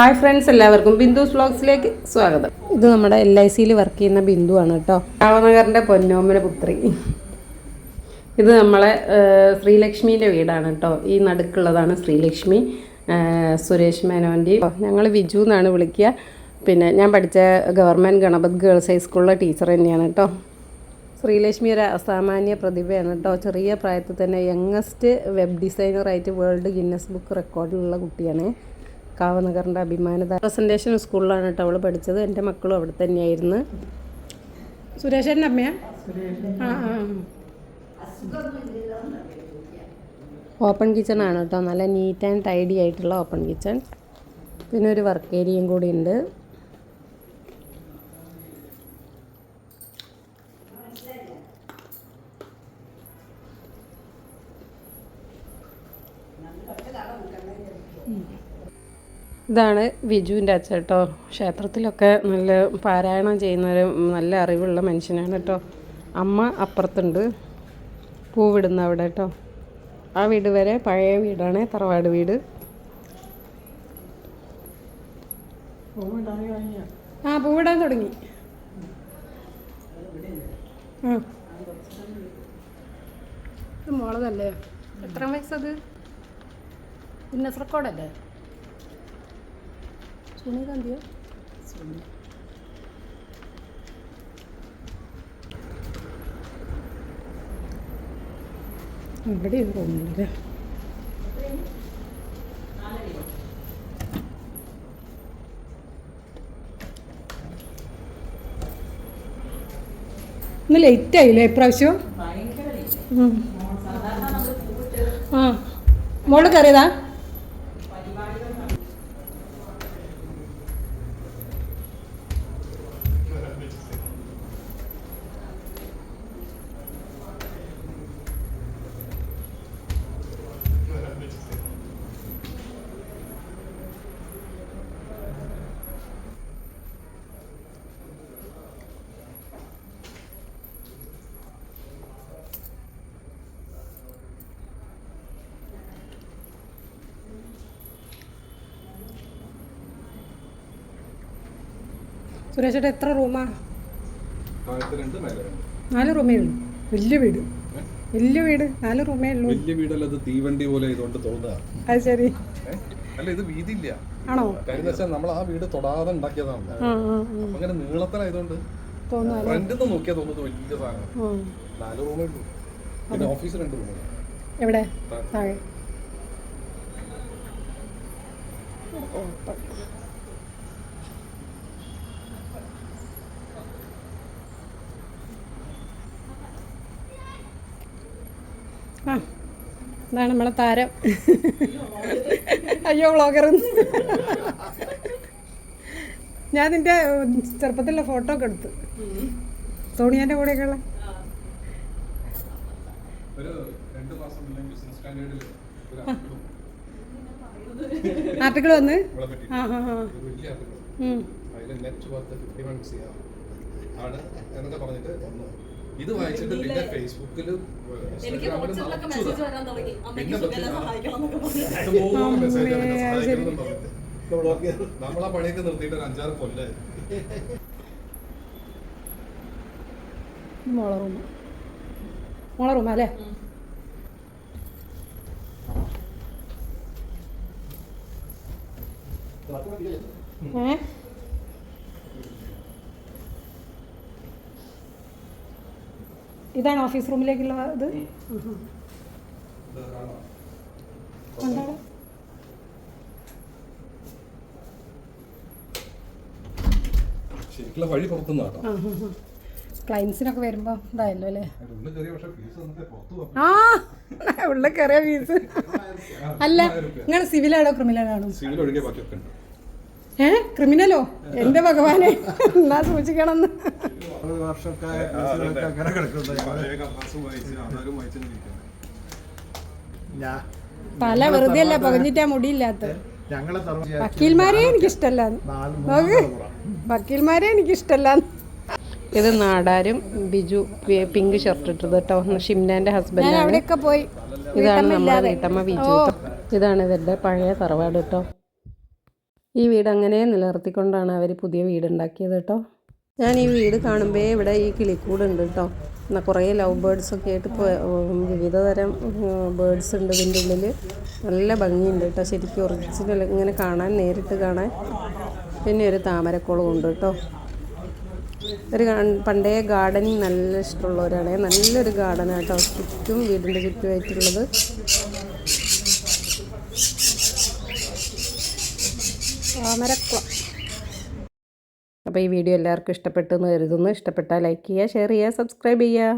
Hi friends എല്ലാവർക്കും ബിന്ദുസ് വ്ളോഗ്സിലേക്ക് സ്വാഗതം. ഇത് നമ്മുടെ എൽ ഐ സിയിൽ വർക്ക് ചെയ്യുന്ന ബിന്ദു ആണ് കേട്ടോ. രാമനഗറിന്റെ പൊന്നോമന പുത്രി. ഇത് നമ്മളെ ശ്രീലക്ഷ്മിന്റെ വീടാണ് കേട്ടോ. ഈ നടുക്കുള്ളതാണ് ശ്രീലക്ഷ്മി സുരേഷ് മേനോന്റെയും ഞങ്ങൾ വിജു എന്നാണ് വിളിക്കുക. പിന്നെ ഞാൻ പഠിച്ച ഗവൺമെന്റ് ഗണപത് ഗേൾസ് ഹൈസ്കൂളിലെ ടീച്ചർ തന്നെയാണ് കേട്ടോ. ശ്രീലക്ഷ്മി ഒരു അസാമാന്യ പ്രതിഭയാണ് കേട്ടോ. ചെറിയ പ്രായത്തിൽ തന്നെ യങ്ങസ്റ്റ് വെബ് ഡിസൈനറായിട്ട് വേൾഡ് ഗിന്നസ് ബുക്ക് റെക്കോർഡിലുള്ള കുട്ടിയാണ്. കാവനഗറിന്റെ അഭിമാനത പ്രസന്റേഷൻ സ്കൂളിലാണ് കേട്ടോ അവൾ പഠിച്ചത്. എന്റെ മക്കളും അവിടെ തന്നെയായിരുന്നു. സുരേഷന്റെ അമ്മയാ? ആ ആ. ഓപ്പൺ കിച്ചൺ ആണ് കേട്ടോ. നല്ല നീറ്റ് ആൻഡ് ടൈഡി ആയിട്ടുള്ള ഓപ്പൺ കിച്ചൺ പിന്നെ ഒരു വർക്ക് ഏരിയയും കൂടി ഉണ്ട്. ഇതാണ് വിജുവിന്റെ അച്ഛൻ കേട്ടോ. ക്ഷേത്രത്തിലൊക്കെ നല്ല പാരായണം ചെയ്യുന്നൊരു നല്ല അറിവുള്ള മനുഷ്യനാണ് കേട്ടോ. അമ്മ അപ്പുറത്തുണ്ട്. പൂവിടുന്ന അവിടെ കേട്ടോ. ആ വീട് വരെ പഴയ വീടാണ് തറവാട് വീട്. ആ പൂവിടാൻ തുടങ്ങി. മോളതല്ലേ? എത്ര വയസ്സത്? ഗിന്നസ് റെക്കോർഡല്ലേ സുനികാന്തിയോ ഇവിടെ തോന്നുന്നില്ല ഇന്ന് ലേറ്റ് ആയില്ലേ ഇപ്രാവശ്യം. ആ. മോൾ കയറിയതാ? സുരേഷേട്ടാ എത്ര റൂമാ? നാല് റൂമേ ഉള്ളൂ. വലിയ വീട്. വലിയ വീട്. നാല് റൂമേ ഉള്ളൂ. വലിയ വീടല്ല അത് തീവണ്ടി പോലെ ഇതുകൊണ്ട് തോന്നുക അത് ശരി. അല്ല ഇത് വീതിയില്ല. ആണോ? കാര്യം വെച്ചാൽ നമ്മൾ ആ വീട് തൊടാതെ ഉണ്ടാക്കിയതാണ് അങ്ങനെ നീളത്തിലായതുകൊണ്ട് ഫ്രണ്ടിൽ നിന്ന് നോക്കിയാൽ തോന്നുന്നത് വലിയ സാധനം നാല് റൂമേ ഉള്ളൂ. പിന്നെ ഓഫീസ് രണ്ട് റൂമേ. എവിടെ? താഴെ. ആ ഇതാണ് നമ്മളെ താരം. അയ്യോ വ്ളോഗർ ഞാൻ നിന്റെ ചെറുപ്പത്തിലുള്ള ഫോട്ടോ ഒക്കെ എടുത്തു. സോണിയാന്റെ കൂടെയൊക്കെ ഉള്ള. ആർട്ടിക്കിൾ വന്ന്. ആ ഒരു ഉം. അതിൽ net worth fifty one C ആണ്. എന്നൊക്കെ പറഞ്ഞിട്ട് ഒന്ന് ഇത് വായിച്ചിട്ട് പിന്നെ ഫേസ്ബുക്കിൽ പിന്നെ നമ്മളാ പണിയൊക്കെ നിർത്തിയിട്ട് ഒരു അഞ്ചാറ് കൊല്ലായി. മോളെ റൂമാ അല്ലേ? ഏ? ഇതാണ് ഓഫീസ് റൂമിലേക്കുള്ള ഇത്. എന്താണ്? ശരിക്കുള്ള വഴി പുറത്തുനിന്ന് ക്ലൈൻസിനൊക്കെ വരുമ്പോൾ ഇതായല്ലോ അല്ലേ? ആ ഉള്ള കയറിയ ഫീസ് അല്ല നിങ്ങൾ സിവിലാണോ ക്രിമിനലാണോ സിവിൽ ഒഴികെ ബാക്കിയൊക്കെ ഉണ്ട്. ഏ? ക്രിമിനലോ? എന്റെ ഭഗവാനെ എന്നാ സൂക്ഷിക്കണം എന്ന് തല വെറുതെ അല്ല പകഞ്ഞിട്ടാ മുടിയില്ലാത്ത. വക്കീൽമാരെ എനിക്കിഷ്ടല്ല. വക്കീൽമാരെ എനിക്കിഷ്ടല്ല. ഇത് നാടാരും ബിജു പിങ്ക് ഷർട്ട് ഇട്ടത് കേട്ടോ ഷിംനാന്റെ ഹസ്ബൻഡ് അവിടെയൊക്കെ പോയി. ഇതാണ് നമ്മുടെ വീട്ടമ്മ ബിജു. ഇതാണ് ഇവരുടെ പഴയ തറവാട് കേട്ടോ ഈ വീട് അങ്ങനെ നിലനിർത്തിക്കൊണ്ടാണ് അവർ പുതിയ വീട് ഉണ്ടാക്കിയത് കേട്ടോ. ഞാൻ ഈ വീട് കാണുമ്പോൾ ഇവിടെ ഈ കിളിക്കൂടുണ്ട് കേട്ടോ. എന്നാൽ കുറേ ലവ് ബേർഡ്സ് ഒക്കെ ആയിട്ട് വിവിധ തരം ബേർഡ്സ് ഉണ്ട് ഇതിന്റെ ഉള്ളിൽ നല്ല ഭംഗിയുണ്ട് കേട്ടോ. ശരിക്കും ഒറിജിനൽ ഇങ്ങനെ കാണാൻ നേരിട്ട് കാണാൻ. പിന്നെ ഒരു താമരക്കുളം ഉണ്ട് കേട്ടോ. ഒരു പണ്ടേ ഗാർഡനിങ് നല്ല ഇഷ്ടമുള്ളവരാണ്. നല്ലൊരു ഗാർഡനാണ് ചുറ്റും വീടിന്റെ ചുറ്റുമായിട്ടുള്ളത്. താമരക്കുളം അപ്പോൾ ഈ വീഡിയോ എല്ലാവർക്കും ഇഷ്ടപ്പെട്ടു എന്ന് കരുതുന്നു. ഇഷ്ടപ്പെട്ടാൽ ലൈക്ക് ചെയ്യുക ഷെയർ ചെയ്യുക സബ്സ്ക്രൈബ് ചെയ്യുക.